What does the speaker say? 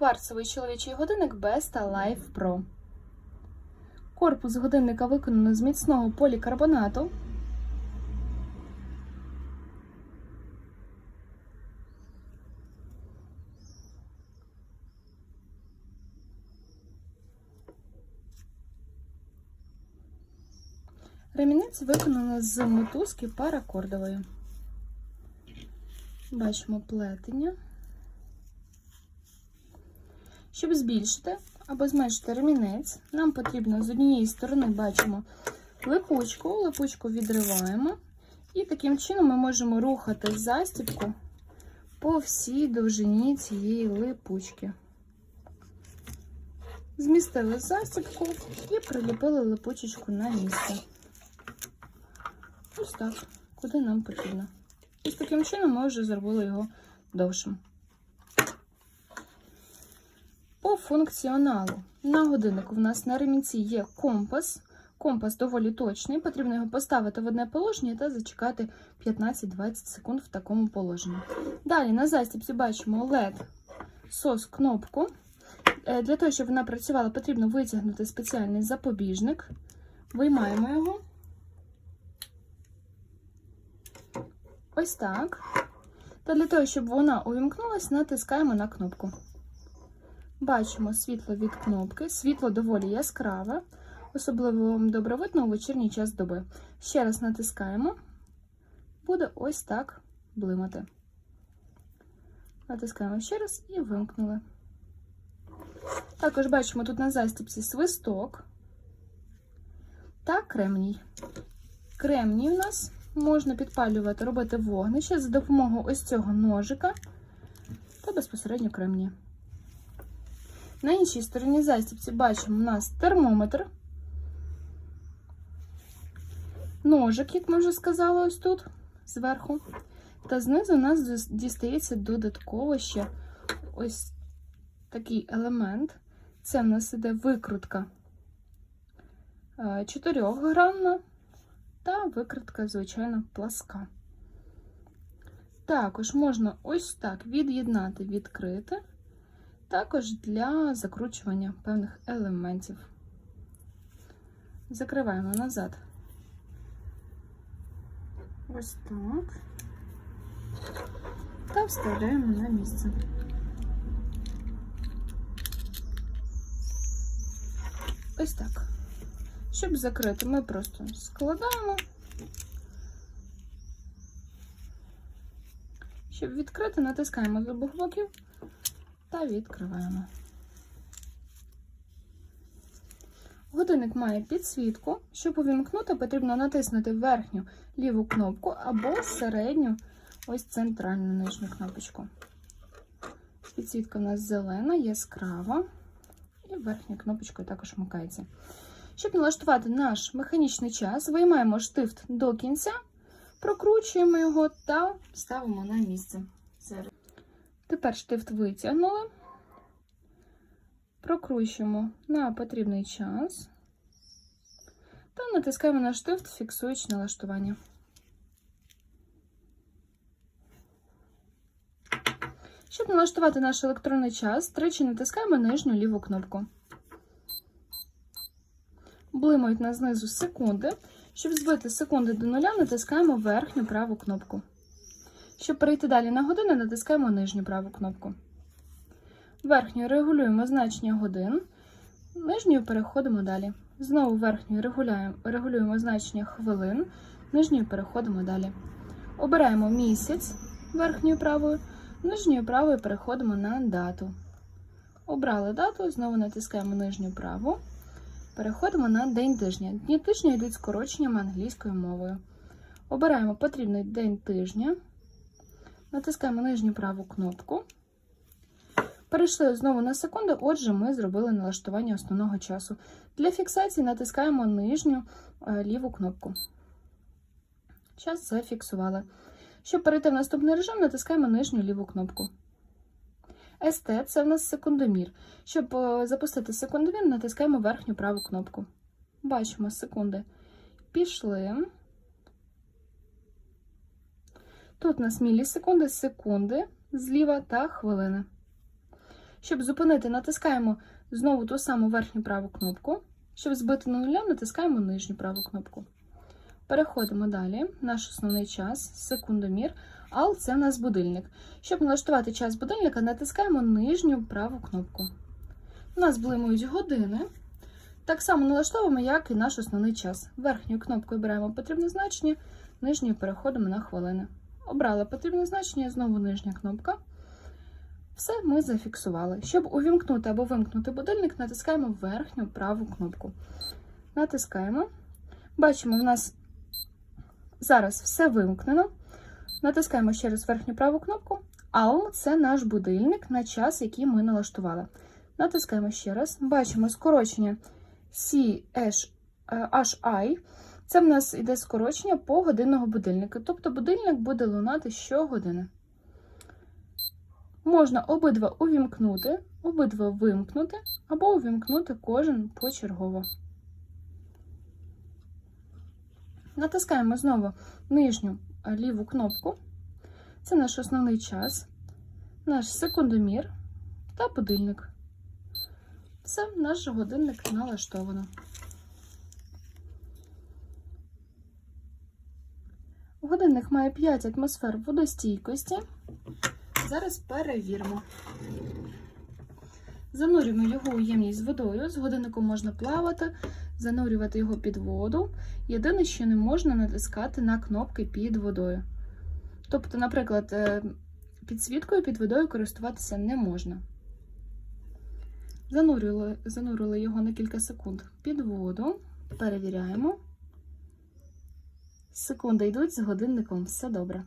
Кварцевий чоловічий годинник Besta Life Pro. Корпус годинника виконано з міцного полікарбонату. Ремінець виконано з мотузки паракордової. Бачимо плетення. Щоб збільшити або зменшити ремінець, нам потрібно з однієї сторони бачимо липучку, липучку відриваємо, і таким чином ми можемо рухати застібку по всій довжині цієї липучки. Змістили застібку і приліпили липучечку на місце. Ось так, куди нам потрібно. І таким чином ми вже зробили його довшим. По функціоналу. На годиннику в нас на ремінці є компас. Компас доволі точний. Потрібно його поставити в одне положення та зачекати 15-20 секунд в такому положенні. Далі на застібці бачимо LED сос кнопку. Е, Для того, щоб вона працювала, потрібно витягнути спеціальний запобіжник. Виймаємо його. Ось так. Та для того, щоб вона увімкнулась, натискаємо на кнопку. Бачимо світло від кнопки. Світло доволі яскраве, особливо добре видно у вечірній час доби. Ще раз натискаємо, буде ось так блимати. Натискаємо ще раз і вимкнули. Також бачимо тут на застіпці свисток та кремній. Кремній у нас можна підпалювати, робити вогнище за допомогою ось цього ножика та безпосередньо кремнія. На іншій стороні застібці бачимо у нас термометр, ножик, як ми вже сказали, ось тут зверху. Та знизу у нас дістається додатково ще ось такий елемент. Це в нас іде викрутка 4-грамна та викрутка, звичайно, пласка. Також можна ось так від'єднати, відкрити також для закручування певних елементів. Закриваємо назад. Ось так. Та вставляємо на місце. Ось так. Щоб закрити, ми просто складаємо. Щоб відкрити, натискаємо з обох боків та відкриваємо. Годинник має підсвітку. Щоб увімкнути, потрібно натиснути верхню ліву кнопку або середню, ось центральну нижню кнопочку. Підсвітка у нас зелена, яскрава, і верхня кнопочка також вмикається. Щоб налаштувати наш механічний час, виймаємо штифт до кінця, прокручуємо його та ставимо на місце. Тепер штифт витягнули, прокручуємо на потрібний час та натискаємо на штифт, фіксуючи налаштування. Щоб налаштувати наш електронний час, тричі натискаємо нижню ліву кнопку. Блимають на знизу секунди. Щоб збити секунди до нуля, натискаємо верхню праву кнопку. Щоб перейти далі на години, натискаємо нижню праву кнопку. Верхньою регулюємо значення годин, нижньою переходимо далі. Знову верхньою регулюємо, значення хвилин, нижньою переходимо далі. Обираємо місяць верхньою правою, нижньою правою переходимо на дату. Обрали дату, знову натискаємо нижню праву. Переходимо на день тижня. Дні тижня йдуть скороченнями англійською мовою. Обираємо потрібний день тижня. Натискаємо нижню праву кнопку. Перейшли знову на секунду, отже, ми зробили налаштування основного часу. Для фіксації натискаємо нижню е, ліву кнопку. Час зафіксували. Щоб перейти в наступний режим, натискаємо нижню ліву кнопку. СТ це в нас секундомір. Щоб е, запустити секундомір, натискаємо верхню праву кнопку. Бачимо секунди. Пішли. Тут у нас мілісекунди, секунди зліва та хвилини. Щоб зупинити, натискаємо знову ту саму верхню праву кнопку. Щоб збити до нуля, натискаємо нижню праву кнопку. Переходимо далі. Наш основний час, секундомір. Ал це в нас будильник. Щоб налаштувати час будильника, натискаємо нижню праву кнопку. У нас блимають години. Так само налаштовуємо, як і наш основний час. Верхньою кнопкою обираємо потрібне значення, нижньою переходимо на хвилини. Обрала потрібне значення, знову нижня кнопка. Все ми зафіксували. Щоб увімкнути або вимкнути будильник, натискаємо верхню праву кнопку. Натискаємо. Бачимо, в нас зараз все вимкнено. Натискаємо ще раз верхню праву кнопку. ALM – це наш будильник на час, який ми налаштували. Натискаємо ще раз. Бачимо скорочення CHI. Це в нас іде скорочення по годинного будильника. Тобто будильник буде лунати щогодини. Можна обидва увімкнути, обидва вимкнути, або увімкнути кожен почергово. Натискаємо знову нижню ліву кнопку. Це наш основний час, наш секундомір та будильник. Все, наш годинник налаштовано. Годинник має 5 атмосфер водостійкості. Зараз перевіримо. Занурюємо його у ємність з водою. З годинником можна плавати, занурювати його під воду. Єдине, що не можна натискати на кнопки під водою. Тобто, наприклад, е, підсвіткою під водою користуватися не можна. Занурили, занурили його на кілька секунд під воду. Перевіряємо. Секунди йдуть з годинником, все добре.